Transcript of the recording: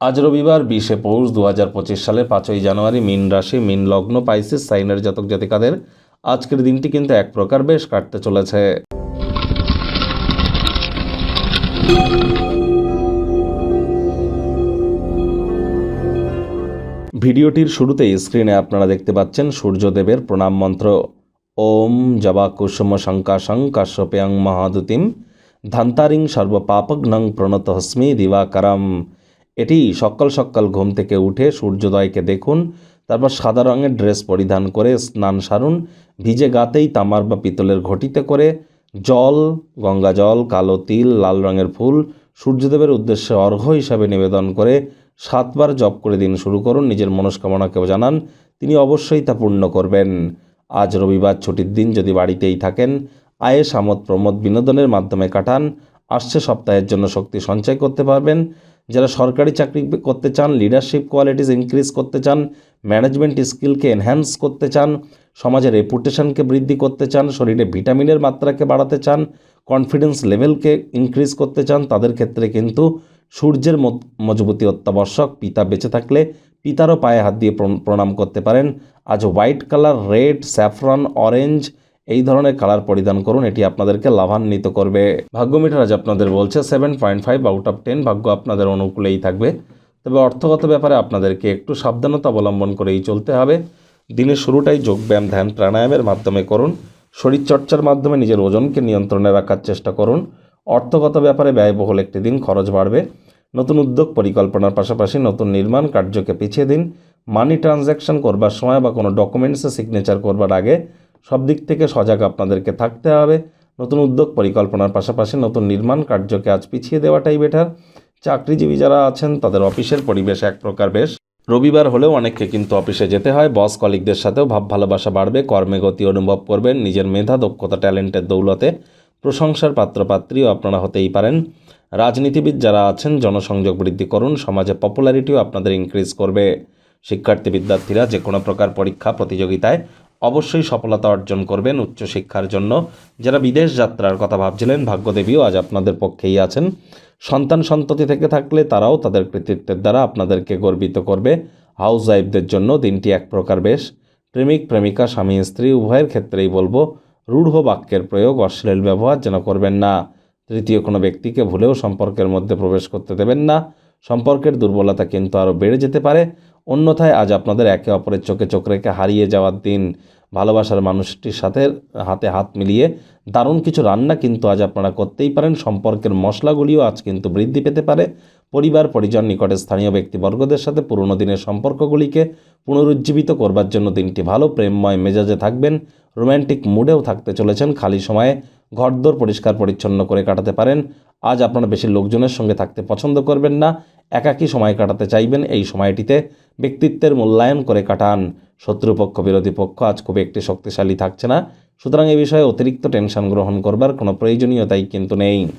আজ রবিবার বিশে পৌষ দু হাজার পঁচিশ সালের পাঁচই জানুয়ারি মিন রাশি, মিন লগ্ন, পাইসিস, সাইনের জাতক জাতিকাদের আজকের দিনটি কিন্তু এক প্রকার বেশ কাটতে চলেছে। ভিডিওটির শুরুতেই স্ক্রিনে আপনারা দেখতে পাচ্ছেন সূর্যদেবের প্রণাম মন্ত্র। ওম জবা কুসুম শঙ্কাশং কাশ্যপেয়ং মহাদুতিম। ধান্তারিং সর্বপাপগ্নং প্রণত হস্মি দিবাকারম। এটি সকাল সকাল ঘুম থেকে উঠে সূর্যোদয়কে দেখুন, তারপর সাদা রঙের ড্রেস পরিধান করে স্নান সারুন, ভিজে গাতেই তামার বা পিতলের ঘটিতে করে জল, গঙ্গা জল, কালো তিল, লাল রঙের ফুল, সূর্যদেবের উদ্দেশ্যে অর্ঘ্য হিসাবে নিবেদন করে সাতবার জপ করে দিন শুরু করুন, নিজের মনস্কামনাকেও জানান, তিনি অবশ্যই তা পূর্ণ করবেন। আজ রবিবার ছুটির দিন যদি বাড়িতেই থাকেন, আয়ে সামত প্রমোদ বিনোদনের মাধ্যমে কাটান, আসছে সপ্তাহের জন্য শক্তি সঞ্চয় করতে পারবেন যারা সরকারি চাকরি করতে চান লিডারশিপ কোয়ালিটিস ইনক্রিজ করতে চান ম্যানেজমেন্ট স্কিলকে এনহ্যান্স করতে চান সমাজের রেপুটেশনকে বৃদ্ধি করতে চান, শরীরে ভিটামিনের মাত্রাকে বাড়াতে চান কনফিডেন্স লেভেলকে ইনক্রিজ করতে চান, তাদের ক্ষেত্রে কিন্তু সূর্যের মজবুতি অত্যাবশ্যক। পিতা বেঁচে থাকলে পিতারও পায়ে হাত দিয়ে প্রণাম করতে পারেন। আজ white colour red saffron orange এই ধরনের কালার পরিধান করুন, এটি আপনাদেরকে লাভান্বিত করবে। ভাগ্য মিটার আজ আপনাদের বলছে seven point five out of ten ভাগ্য আপনাদের অনুকূলেই থাকবে। তবে অর্থগত ব্যাপারে আপনাদেরকে একটু সাবধানতা অবলম্বন করেই চলতে হবে। দিনের শুরুটাই যোগব্যায়াম, ধ্যান, প্রাণায়ামের মাধ্যমে করুন। শরীরচর্চার মাধ্যমে নিজের ওজনকে নিয়ন্ত্রণে রাখার চেষ্টা করুন। অর্থগত ব্যাপারে ব্যয়বহুল একটি দিন, খরচ বাড়বে। নতুন উদ্যোগ পরিকল্পনার পাশাপাশি নতুন নির্মাণ কার্যকে পিছিয়ে দিন। মানি ট্রানজ্যাকশন করবার সময় বা কোনো ডকুমেন্টসে সিগনেচার করবার আগে সব দিক থেকে সজাগ আপনাদেরকে থাকতে হবে। নতুন উদ্যোগ পরিকল্পনার পাশাপাশি নতুন নির্মাণ কার্যকে আজ পিছিয়ে দেওয়াটাই বেটার চাকরিজীবী যারা আছেন, তাদের অফিসের পরিবেশ এক প্রকার বেশ। রবিবার হলেও অনেককে কিন্তু অফিসে যেতে হয়। বস কলিকদের সাথেও ভাব ভালোবাসা বাড়বে, কর্মে গতি অনুভব করবেন, নিজের মেধা, দক্ষতা, ট্যালেন্টের দৌলতে প্রশংসার পাত্রপাত্রীও আপনারা হতেই পারেন। রাজনীতিবিদ যারা আছেন, জনসংযোগ বৃদ্ধি করুন, সমাজে পপুলারিটিও আপনাদের ইনক্রিজ করবে। শিক্ষার্থী বিদ্যার্থীরা যে কোনো প্রকার পরীক্ষা, প্রতিযোগিতায় অবশ্যই সফলতা অর্জন করবেন উচ্চশিক্ষার জন্য। যারা বিদেশ যাত্রার কথা ভাবছিলেন, ভাগ্যদেবীও আজ আপনাদের পক্ষেই আছেন। সন্তান সন্ততি থেকে থাকলে তারাও তাদের কৃতিত্বের দ্বারা আপনাদেরকে গর্বিত করবে। হাউস ওয়াইফদের জন্য দিনটি এক প্রকার বেশ। প্রেমিক, প্রেমিকা, স্বামী, স্ত্রী, উভয়ের ক্ষেত্রেই বলব, রূঢ় বাক্যের প্রয়োগ অশ্লীল ব্যবহার যেন করবেন না। তৃতীয় কোনো ব্যক্তিকে ভুলেও সম্পর্কের মধ্যে প্রবেশ করতে দেবেন না। সম্পর্কের দুর্বলতা কিন্তু আরও বেড়ে যেতে পারে। অন্যথায় আজ আপনাদের একে অপরের চোখে চোখ রেখে হারিয়ে যাওয়ার দিন ভালোবাসার মানুষটির সাথে হাতে হাত মিলিয়ে দারুণ কিছু রান্না কিন্তু আজ আপনারা করতেই পারেন। সম্পর্কের মশলাগুলিও আজ কিন্তু বৃদ্ধি পেতে পারে। পরিবার, পরিজন, নিকটে স্থানীয় ব্যক্তিবর্গদের সাথে পুরনো দিনের সম্পর্কগুলিকে পুনরুজ্জীবিত করবার জন্য দিনটি ভালো। প্রেমময় মেজাজে থাকবেন, রোম্যান্টিক মুডেও থাকতে চলেছেন। খালি সময়ে ঘরদোর পরিষ্কার পরিচ্ছন্ন করে কাটাতে পারেন। আজ আপনারা বেশি লোকজনের সঙ্গে থাকতে পছন্দ করবেন না। একাকী সময় কাটাতে চাইবেন, এই সময়টিতে ব্যক্তিত্বের মূল্যায়ন করে কাটান। শত্রুপক্ষ, বিরোধী পক্ষ আজ খুব একটি শক্তিশালী থাকছে না। সুতরাং এ বিষয়ে অতিরিক্ত টেনশন গ্রহণ করবার কোনো প্রয়োজনীয়তাই কিন্তু নেই।